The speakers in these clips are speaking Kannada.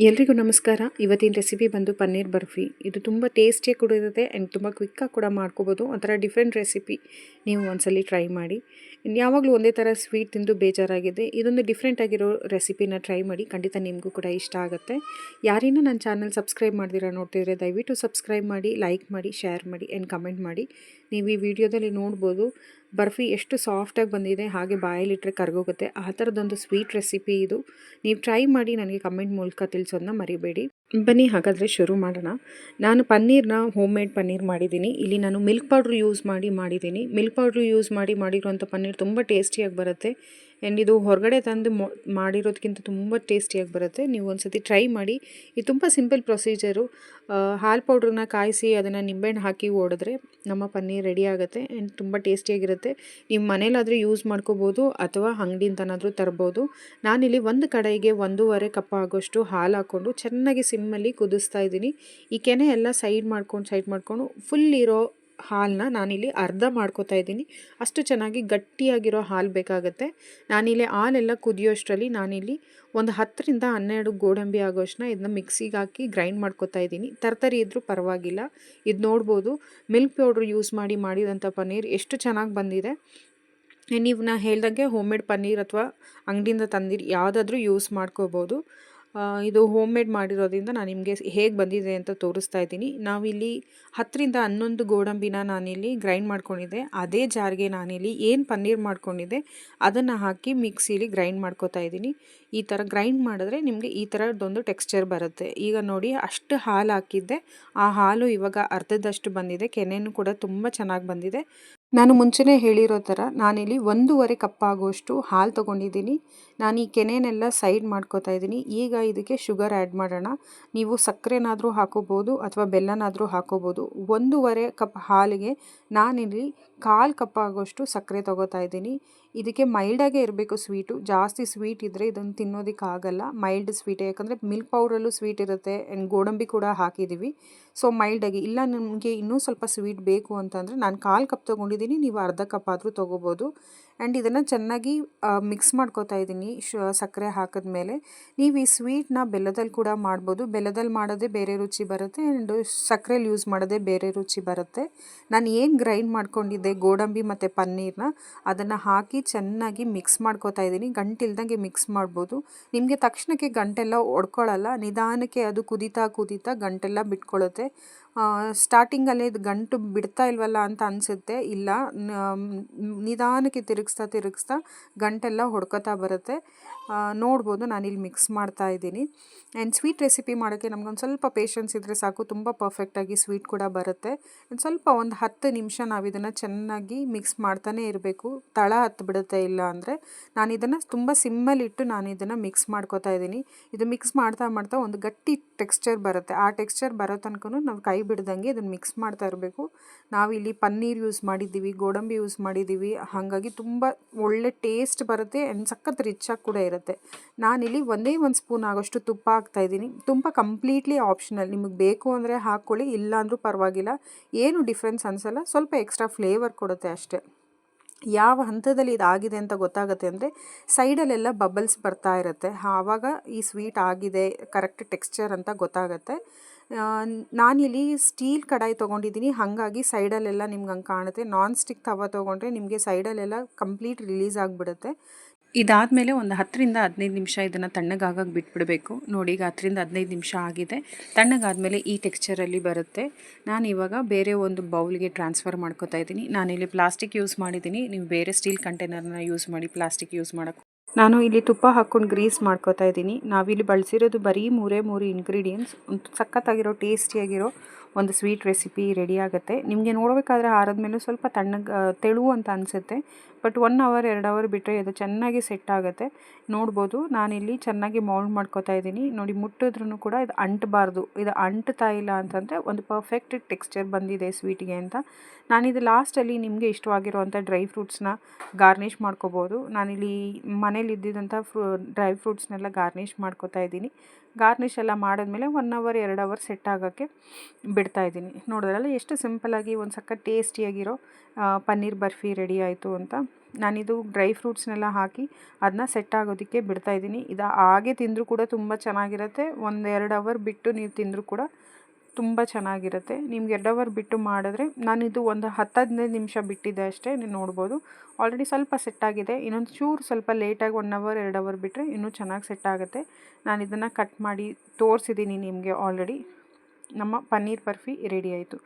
ಎಲ್ರಿಗೂ ನಮಸ್ಕಾರ. ಇವತ್ತಿನ ರೆಸಿಪಿ ಬಂದು ಪನ್ನೀರ್ ಬರ್ಫಿ. ಇದು ತುಂಬ ಟೇಸ್ಟಿಯಾಗಿ ಕೂಡ ಇರುತ್ತೆ ಆ್ಯಂಡ್ ತುಂಬ ಕ್ವಿಕ್ಕಾಗಿ ಕೂಡ ಮಾಡ್ಕೋಬೋದು. ಒಂಥರ ಡಿಫ್ರೆಂಟ್ ರೆಸಿಪಿ ನೀವು ಒಂದ್ಸಲಿ ಟ್ರೈ ಮಾಡಿ. ಇನ್ನು ಯಾವಾಗಲೂ ಒಂದೇ ಥರ ಸ್ವೀಟ್ ತಿಂದು ಬೇಜಾರಾಗಿದೆ. ಇದೊಂದು ಡಿಫ್ರೆಂಟ್ ಆಗಿರೋ ರೆಸಿಪಿನ ಟ್ರೈ ಮಾಡಿ ಖಂಡಿತ ನಿಮಗೂ ಕೂಡ ಇಷ್ಟ ಆಗುತ್ತೆ. ಯಾರಿನ ನನ್ನ ಚಾನಲ್ ಸಬ್ಸ್ಕ್ರೈಬ್ ಮಾಡ್ದಿರ ನೋಡ್ತಿದ್ರೆ ದಯವಿಟ್ಟು ಸಬ್ಸ್ಕ್ರೈಬ್ ಮಾಡಿ ಲೈಕ್ ಮಾಡಿ ಶೇರ್ ಮಾಡಿ ಆ್ಯಂಡ್ ಕಮೆಂಟ್ ಮಾಡಿ. ನೀವು ಈ ವಿಡಿಯೋದಲ್ಲಿ ನೋಡ್ಬೋದು ಬರ್ಫಿ ಎಷ್ಟು ಸಾಫ್ಟಾಗಿ ಬಂದಿದೆ, ಹಾಗೆ ಬಾಯಲ್ಲಿಟ್ಟರೆ ಕರ್ಗೋಗುತ್ತೆ. ಆ ಥರದೊಂದು ಸ್ವೀಟ್ ರೆಸಿಪಿ ಇದು. ನೀವು ಟ್ರೈ ಮಾಡಿ ನನಗೆ ಕಮೆಂಟ್ ಮೂಲಕ ತಿಳಿಸೋದನ್ನ ಮರಿಬೇಡಿ. ಬನ್ನಿ, ಹಾಗಾದರೆ ಶುರು ಮಾಡೋಣ. ನಾನು ಪನ್ನೀರ್ನ ಹೋಮ್ ಮೇಡ್ ಪನ್ನೀರ್ ಮಾಡಿದ್ದೀನಿ. ಇಲ್ಲಿ ನಾನು ಮಿಲ್ಕ್ ಪೌಡ್ರ್ ಯೂಸ್ ಮಾಡಿ ಮಾಡಿದ್ದೀನಿ. ಮಿಲ್ಕ್ ಪೌಡ್ರ್ ಯೂಸ್ ಮಾಡಿ ಮಾಡಿರುವಂಥ ಪನ್ನೀರ್ ತುಂಬ ಟೇಸ್ಟಿಯಾಗಿ ಬರುತ್ತೆ. ಆ್ಯಂಡ್ ಇದು ಹೊರಗಡೆ ತಂದು ಮಾಡಿರೋದಕ್ಕಿಂತ ತುಂಬ ಟೇಸ್ಟಿಯಾಗಿ ಬರುತ್ತೆ. ನೀವು ಒಂದು ಸತಿ ಟ್ರೈ ಮಾಡಿ. ಇದು ತುಂಬ ಸಿಂಪಲ್ ಪ್ರೊಸೀಜರು ಹಾಲು ಪೌಡ್ರನ್ನ ಕಾಯಿಸಿ ಅದನ್ನು ನಿಂಬೆಹಣ್ಣು ಹಾಕಿ ಓಡಿದ್ರೆ ನಮ್ಮ ಪನ್ನೀರ್ ರೆಡಿ ಆಗುತ್ತೆ ಆ್ಯಂಡ್ ತುಂಬ ಟೇಸ್ಟಿಯಾಗಿರುತ್ತೆ ನಿಮ್ಮ ಮನೇಲಾದರೂ ಯೂಸ್ ಮಾಡ್ಕೋಬೋದು ಅಥವಾ ಅಂಗಡಿಯಿಂದನಾದರೂ ತರ್ಬೋದು. ನಾನಿಲ್ಲಿ ಒಂದು ಕಡೆಗೆ ಒಂದೂವರೆ ಕಪ್ ಆಗೋಷ್ಟು ಹಾಲು ಹಾಕ್ಕೊಂಡು ಚೆನ್ನಾಗಿ ಸಿಮ್ಮಲ್ಲಿ ಕುದಿಸ್ತಾ ಇದ್ದೀನಿ. ಈ ಕೆನೆ ಎಲ್ಲ ಸೈಡ್ ಮಾಡ್ಕೊಂಡು ಸೈಡ್ ಮಾಡಿಕೊಂಡು ಫುಲ್ ಇರೋ ಹಾಲನ್ನ ನಾನಿಲ್ಲಿ ಅರ್ಧ ಮಾಡ್ಕೋತಾ ಇದ್ದೀನಿ. ಅಷ್ಟು ಚೆನ್ನಾಗಿ ಗಟ್ಟಿಯಾಗಿರೋ ಹಾಲು ಬೇಕಾಗುತ್ತೆ. ನಾನಿಲ್ಲಿ ಹಾಲೆಲ್ಲ ಕುದಿಯೋಷ್ಟರಲ್ಲಿ ನಾನಿಲ್ಲಿ ಒಂದು ಹತ್ತರಿಂದ ಹನ್ನೆರಡು ಗೋಡಂಬಿ ಆಗೋಷ್ಟನ್ನ ಇದನ್ನ ಮಿಕ್ಸಿಗೆ ಹಾಕಿ ಗ್ರೈಂಡ್ ಮಾಡ್ಕೋತಾ ಇದ್ದೀನಿ. ತರ್ತರಿ ಇದ್ದರೂ ಪರವಾಗಿಲ್ಲ. ಇದು ನೋಡ್ಬೋದು. ಮಿಲ್ಕ್ ಪೌಡ್ರ್ ಯೂಸ್ ಮಾಡಿ ಮಾಡಿದಂಥ ಪನ್ನೀರ್ ಎಷ್ಟು ಚೆನ್ನಾಗಿ ಬಂದಿದೆ. ನೀವು ನಾ ಹೇಳ್ದಂಗೆ ಹೋಮ್ ಮೇಡ್ ಪನ್ನೀರ್ ಅಥವಾ ಅಂಗಡಿಯಿಂದ ತಂದಿರಿ ಯಾವುದಾದ್ರೂ ಯೂಸ್ ಮಾಡ್ಕೋಬೋದು. ಇದು ಹೋಮ್ ಮೇಡ್ ಮಾಡಿರೋದ್ರಿಂದ ನಾನು ನಿಮಗೆ ಹೇಗೆ ಬಂದಿದೆ ಅಂತ ತೋರಿಸ್ತಾ ಇದ್ದೀನಿ. ನಾವಿಲ್ಲಿ ಹತ್ತರಿಂದ ಹನ್ನೊಂದು ಗೋಡಂಬಿನ ನಾನಿಲ್ಲಿ ಗ್ರೈಂಡ್ ಮಾಡ್ಕೊಂಡಿದ್ದೆ. ಅದೇ ಜಾರ್ಗೆ ನಾನಿಲ್ಲಿ ಏನು ಪನ್ನೀರ್ ಮಾಡ್ಕೊಂಡಿದ್ದೆ, ಅದನ್ನು ಹಾಕಿ ಮಿಕ್ಸಿಲಿ ಗ್ರೈಂಡ್ ಮಾಡ್ಕೋತಾ ಇದ್ದೀನಿ. ಈ ಥರ ಗ್ರೈಂಡ್ ಮಾಡಿದ್ರೆ ನಿಮಗೆ ಈ ಥರದ್ದೊಂದು ಟೆಕ್ಸ್ಚರ್ ಬರುತ್ತೆ. ಈಗ ನೋಡಿ, ಅಷ್ಟು ಹಾಲು ಹಾಕಿದ್ದೆ. ಆ ಹಾಲು ಇವಾಗ ಅರ್ಧದಷ್ಟು ಬಂದಿದೆ. ಕೆನೆಯೂ ಕೂಡ ತುಂಬ ಚೆನ್ನಾಗಿ ಬಂದಿದೆ. ನಾನು ಮುಂಚೆನೇ ಹೇಳಿರೋ ಥರ ನಾನಿಲ್ಲಿ ಒಂದೂವರೆ ಕಪ್ ಆಗುವಷ್ಟು ಹಾಲು ತೊಗೊಂಡಿದ್ದೀನಿ. ನಾನು ಈ ಕೆನೆನೆಲ್ಲ ಸೈಡ್ ಮಾಡ್ಕೋತಾ ಇದ್ದೀನಿ. ಈಗ ಇದಕ್ಕೆ ಶುಗರ್ ಆ್ಯಡ್ ಮಾಡೋಣ. ನೀವು ಸಕ್ಕರೆನಾದರೂ ಹಾಕೋಬೋದು ಅಥವಾ ಬೆಲ್ಲನಾದರೂ ಹಾಕೋಬೋದು. ಒಂದೂವರೆ ಕಪ್ ಹಾಲಿಗೆ ನಾನಿಲ್ಲಿ ಕಾಲು ಕಪ್ ಆಗೋಷ್ಟು ಸಕ್ಕರೆ ತೊಗೋತಾ ಇದ್ದೀನಿ. ಇದಕ್ಕೆ ಮೈಲ್ಡಾಗೆ ಇರಬೇಕು ಸ್ವೀಟು. ಜಾಸ್ತಿ ಸ್ವೀಟ್ ಇದ್ದರೆ ಇದನ್ನು ತಿನ್ನೋದಕ್ಕೆ ಆಗಲ್ಲ. ಮೈಲ್ಡ್ ಸ್ವೀಟ್, ಯಾಕಂದರೆ ಮಿಲ್ಕ್ ಪೌಡ್ರಲ್ಲೂ ಸ್ವೀಟ್ ಇರುತ್ತೆ. ಆ್ಯಂಡ್ ಗೋಡಂಬಿ ಕೂಡ ಹಾಕಿದ್ದೀವಿ. ಸೊ ಮೈಲ್ಡಾಗಿ. ಇಲ್ಲ, ನಮಗೆ ಇನ್ನೂ ಸ್ವಲ್ಪ ಸ್ವೀಟ್ ಬೇಕು ಅಂತಂದರೆ ನಾನು ಕಾಲು ಕಪ್ ತೊಗೊಂಡಿದ್ದೀನಿ. ನೀವು ಅರ್ಧ ಕಪ್ ಆದರೂ ತೊಗೋಬೋದು. ಆ್ಯಂಡ್ ಇದನ್ನು ಚೆನ್ನಾಗಿ ಮಿಕ್ಸ್ ಮಾಡ್ಕೋತಾ ಇದ್ದೀನಿ, ಶು, ಸಕ್ಕರೆ ಹಾಕಿದ್ಮೇಲೆ ನೀವು ಈ ಸ್ವೀಟ್ನ ಬೆಲ್ಲದಲ್ಲಿ ಕೂಡ ಮಾಡ್ಬೋದು. ಬೆಲ್ಲದಲ್ಲಿ ಮಾಡೋದೇ ಬೇರೆ ರುಚಿ ಬರುತ್ತೆ ಆ್ಯಂಡ್ ಸಕ್ಕರೆಲಿ ಯೂಸ್ ಮಾಡೋದೇ ಬೇರೆ ರುಚಿ ಬರುತ್ತೆ. ನಾನು ಏನು ಗ್ರೈಂಡ್ ಮಾಡ್ಕೊಂಡಿದ್ದೆ, ಗೋಡಂಬಿ ಮತ್ತು ಪನ್ನೀರ್ನ, ಅದನ್ನು ಹಾಕಿ ಚೆನ್ನಾಗಿ ಮಿಕ್ಸ್ ಮಾಡ್ಕೋತಾ ಇದ್ದೀನಿ. ಗಂಟಿಲ್ದಂಗೆ ಮಿಕ್ಸ್ ಮಾಡ್ಬೋದು. ನಿಮಗೆ ತಕ್ಷಣಕ್ಕೆ ಗಂಟೆಲ್ಲ ಒಡ್ಕೊಳ್ಳಲ್ಲ ನಿಧಾನಕ್ಕೆ ಅದು ಕುದೀತಾ ಕುದೀತಾ ಗಂಟೆಲ್ಲ ಬಿಟ್ಕೊಳ್ಳುತ್ತೆ ಸ್ಟಾರ್ಟಿಂಗಲ್ಲೇ ಇದು ಗಂಟು ಬಿಡ್ತಾ ಇಲ್ವಲ್ಲ ಅಂತ ಅನಿಸುತ್ತೆ. ಇಲ್ಲ ನಿಧಾನಕ್ಕೆ ತಿರುಗಿಸ್ತಾ ತಿರುಗಿಸ್ತಾ ಗಂಟೆಲ್ಲ ಹೊಡ್ಕೊತಾ ಬರುತ್ತೆ. ನೋಡ್ಬೋದು ನಾನಿಲ್ಲಿ ಮಿಕ್ಸ್ ಮಾಡ್ತಾ ಇದ್ದೀನಿ. ಆ್ಯಂಡ್ ಸ್ವೀಟ್ ರೆಸಿಪಿ ಮಾಡೋಕ್ಕೆ ನಮ್ಗೊಂದು ಸ್ವಲ್ಪ ಪೇಷನ್ಸ್ ಇದ್ದರೆ ಸಾಕು. ತುಂಬ ಪರ್ಫೆಕ್ಟಾಗಿ ಸ್ವೀಟ್ ಕೂಡ ಬರುತ್ತೆ. ಒಂದು ಸ್ವಲ್ಪ ಒಂದು ಹತ್ತು ನಿಮಿಷ ನಾವು ಇದನ್ನು ಚೆನ್ನಾಗಿ ಮಿಕ್ಸ್ ಮಾಡ್ತಾನೆ ಇರಬೇಕು. ತಳ ಹತ್ತು ಬಿಡುತ್ತೆ ಇಲ್ಲ ಅಂದರೆ ನಾನು ಇದನ್ನು ತುಂಬ ಸಿಮ್ಮಲ್ಲಿಟ್ಟು ನಾನು ಇದನ್ನು ಮಿಕ್ಸ್ ಮಾಡ್ಕೋತಾ ಇದ್ದೀನಿ. ಇದು ಮಿಕ್ಸ್ ಮಾಡ್ತಾ ಮಾಡ್ತಾ ಒಂದು ಗಟ್ಟಿ ಟೆಕ್ಸ್ಚರ್ ಬರುತ್ತೆ. ಆ ಟೆಕ್ಸ್ಚರ್ ಬರೋ ತನಕ ನಾವು ಕೈ ಬಿಡ್ದಂಗೆ ಇದನ್ನು ಮಿಕ್ಸ್ ಮಾಡ್ತಾ ಇರಬೇಕು. ನಾವಿಲ್ಲಿ ಪನ್ನೀರ್ ಯೂಸ್ ಮಾಡಿದ್ದೀವಿ, ಗೋಡಂಬಿ ಯೂಸ್ ಮಾಡಿದ್ದೀವಿ. ಹಾಗಾಗಿ ತುಂಬ ಒಳ್ಳೆ ಟೇಸ್ಟ್ ಬರುತ್ತೆ ಆ್ಯಂಡ್ ಸಖತ್ ರಿಚಾಗಿ ಕೂಡ ಇರುತ್ತೆ. ನಾನಿಲ್ಲಿ ಒಂದೇ ಒಂದು ಸ್ಪೂನ್ ಆಗೋಷ್ಟು ತುಪ್ಪ ಹಾಕ್ತಾಯಿದ್ದೀನಿ ತುಂಬ ಕಂಪ್ಲೀಟ್ಲಿ ಆಪ್ಷನಲ್ ನಿಮಗೆ ಬೇಕು ಅಂದರೆ ಹಾಕ್ಕೊಳ್ಳಿ ಇಲ್ಲ ಅಂದರೂ ಪರವಾಗಿಲ್ಲ. ಏನು ಡಿಫ್ರೆನ್ಸ್ ಅನಿಸಲ್ಲ. ಸ್ವಲ್ಪ ಎಕ್ಸ್ಟ್ರಾ ಫ್ಲೇವರ್ ಕೊಡುತ್ತೆ ಅಷ್ಟೇ. ಯಾವ ಹಂತದಲ್ಲಿ ಇದಾಗಿದೆ ಅಂತ ಗೊತ್ತಾಗುತ್ತೆ ಅಂದರೆ ಸೈಡಲ್ಲೆಲ್ಲ ಬಬಲ್ಸ್ ಬರ್ತಾ ಇರುತ್ತೆ. ಆವಾಗ ಈ ಸ್ವೀಟ್ ಆಗಿದೆ, ಕರೆಕ್ಟ್ ಟೆಕ್ಸ್ಚರ್ ಅಂತ ಗೊತ್ತಾಗುತ್ತೆ. ನಾನಿಲ್ಲಿ ಸ್ಟೀಲ್ ಕಡಾಯಿ ತೊಗೊಂಡಿದ್ದೀನಿ, ಹಾಗಾಗಿ ಸೈಡಲ್ಲೆಲ್ಲ ನಿಮ್ಗೆ ಹಂಗೆ ಕಾಣುತ್ತೆ. ನಾನ್ ಸ್ಟಿಕ್ ತವ ತೊಗೊಂಡ್ರೆ ನಿಮಗೆ ಸೈಡಲ್ಲೆಲ್ಲ ಕಂಪ್ಲೀಟ್ ರಿಲೀಸ್ ಆಗಿಬಿಡುತ್ತೆ. ಇದಾದಮೇಲೆ ಒಂದು ಹತ್ತರಿಂದ ಹದಿನೈದು ನಿಮಿಷ ಇದನ್ನು ತಣ್ಣಗಾಗಕ್ಕೆ ಬಿಟ್ಬಿಡಬೇಕು. ನೋಡಿ, ಈಗ ಹತ್ತರಿಂದ ಹದಿನೈದು ನಿಮಿಷ ಆಗಿದೆ. ತಣ್ಣಗಾದಮೇಲೆ ಈ ಟೆಕ್ಸ್ಚರಲ್ಲಿ ಬರುತ್ತೆ. ನಾನು ಇವಾಗ ಬೇರೆ ಒಂದು ಬೌಲ್ಗೆ ಟ್ರಾನ್ಸ್ಫರ್ ಮಾಡ್ಕೋತಾ ಇದ್ದೀನಿ. ನಾನಿಲ್ಲಿ ಪ್ಲಾಸ್ಟಿಕ್ ಯೂಸ್ ಮಾಡಿದ್ದೀನಿ. ನೀವು ಬೇರೆ ಸ್ಟೀಲ್ ಕಂಟೈನರ್ನ ಯೂಸ್ ಮಾಡಿ ಪ್ಲಾಸ್ಟಿಕ್ ಯೂಸ್ ಮಾಡೋಕ್ಕೆ ನಾನು ಇಲ್ಲಿ ತುಪ್ಪ ಹಾಕ್ಕೊಂಡು ಗ್ರೀಸ್ ಮಾಡ್ಕೋತಾ ಇದ್ದೀನಿ. ನಾವಿಲ್ಲಿ ಬಳಸಿರೋದು ಬರೀ ಮೂರೇ ಮೂರು ಇಂಗ್ರೀಡಿಯೆಂಟ್ಸ್ ಒಂದು ಸಖತ್ತಾಗಿರೋ ಟೇಸ್ಟಿಯಾಗಿರೋ ಒಂದು ಸ್ವೀಟ್ ರೆಸಿಪಿ ರೆಡಿ ಆಗುತ್ತೆ. ನಿಮಗೆ ನೋಡಬೇಕಾದ್ರೆ ಆರದ್ಮೇಲೆ ಸ್ವಲ್ಪ ತಣ್ಣಗೆ ತೆಳು ಅಂತ ಅನಿಸುತ್ತೆ. ಬಟ್ ಒನ್ ಅವರ್ ಎರಡು ಅವರ್ ಬಿಟ್ಟರೆ ಅದು ಚೆನ್ನಾಗಿ ಸೆಟ್ ಆಗುತ್ತೆ. ನೋಡ್ಬೋದು, ನಾನಿಲ್ಲಿ ಚೆನ್ನಾಗಿ ಮೌಲ್ಡ್ ಮಾಡ್ಕೋತಾ ಇದ್ದೀನಿ. ನೋಡಿ ಮುಟ್ಟಿದ್ರೂ ಕೂಡ ಇದು ಅಂಟಬಾರ್ದು. ಇದು ಅಂಟ್ತಾ ಇಲ್ಲ ಅಂತಂದರೆ ಒಂದು ಪರ್ಫೆಕ್ಟ್ ಟೆಕ್ಸ್ಚರ್ ಬಂದಿದೆ ಸ್ವೀಟಿಗೆ ಅಂತ. ನಾನಿದು ಲಾಸ್ಟಲ್ಲಿ ನಿಮಗೆ ಇಷ್ಟವಾಗಿರುವಂಥ ಡ್ರೈ ಫ್ರೂಟ್ಸ್ನ ಗಾರ್ನಿಷ್ ಮಾಡ್ಕೋಬೋದು. ನಾನಿಲ್ಲಿ ಮನೇಲಿ ಇದ್ದಿದ್ದಂಥ ಫ್ರೂ ಡ್ರೈ ಫ್ರೂಟ್ಸ್ನೆಲ್ಲ ಗಾರ್ನಿಷ್ ಮಾಡ್ಕೋತಾ ಇದ್ದೀನಿ. ಗಾರ್ನಿಷ್ ಎಲ್ಲ ಮಾಡಿದ್ಮೇಲೆ ಒನ್ ಅವರ್ ಎರಡು ಅವರ್ ಸೆಟ್ ಆಗೋಕ್ಕೆ ಬಿಡ್ತಾ ಇದ್ದೀನಿ. ನೋಡಿದ್ರಲ್ಲ, ಎಷ್ಟು ಸಿಂಪಲ್ಲಾಗಿ ಒಂದು ಸಕ್ಕ ಟೇಸ್ಟಿಯಾಗಿರೋ ಪನ್ನೀರ್ ಬರ್ಫಿ ರೆಡಿ ಆಯಿತು ಅಂತ. ನಾನಿದು ಡ್ರೈ ಫ್ರೂಟ್ಸ್ನೆಲ್ಲ ಹಾಕಿ ಅದನ್ನ ಸೆಟ್ ಆಗೋದಕ್ಕೆ ಬಿಡ್ತಾ ಇದ್ದೀನಿ. ಇದು ಹಾಗೆ ತಿಂದರೂ ಕೂಡ ತುಂಬ ಚೆನ್ನಾಗಿರುತ್ತೆ. ಒಂದು ಎರಡು ಅವರ್ ಬಿಟ್ಟು ನೀವು ತಿಂದರೂ ಕೂಡ ತುಂಬ ಚೆನ್ನಾಗಿರುತ್ತೆ. ನಿಮ್ಗೆ ಎರಡು ಅವರ್ ಬಿಟ್ಟು ಮಾಡಿದ್ರೆ, ನಾನಿದು ಒಂದು ಹತ್ತು ಹದಿನೈದು ನಿಮಿಷ ಬಿಟ್ಟಿದ್ದೆ ಅಷ್ಟೇ, ನೀವು ನೋಡ್ಬೋದು. ಆಲ್ರೆಡಿ ಸ್ವಲ್ಪ ಸೆಟ್ ಆಗಿದೆ. ಇನ್ನೊಂದು ಚೂರು ಸ್ವಲ್ಪ ಲೇಟಾಗಿ ಒನ್ ಅವರ್ ಎರಡು ಅವರ್ ಬಿಟ್ಟರೆ ಇನ್ನೂ ಚೆನ್ನಾಗಿ ಸೆಟ್ ಆಗುತ್ತೆ. ನಾನು ಇದನ್ನು ಕಟ್ ಮಾಡಿ ತೋರಿಸಿದ್ದೀನಿ ನಿಮಗೆ ಆಲ್ರೆಡಿ ನಮ್ಮ ಪನ್ನೀರ್ ಬರ್ಫಿ ರೆಡಿ ಆಯಿತು.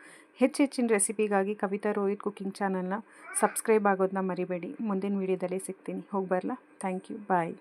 ಹೆಚ್ಚು ಹೆಚ್ಚಿನ ರೆಸಿಪಿಗಾಗಿ ಕವಿತಾ ರೋಹಿತ್ ಕುಕಿಂಗ್ ಚಾನಲ್ನ ಸಬ್ಸ್ಕ್ರೈಬ್ ಆಗೋದನ್ನ ಮರಿಬೇಡಿ. ಮುಂದಿನ ವೀಡಿಯೋದಲ್ಲಿ ಸಿಗ್ತೀನಿ. ಹೋಗಿ ಬರಲಾ? Thank you. ಬಾಯ್.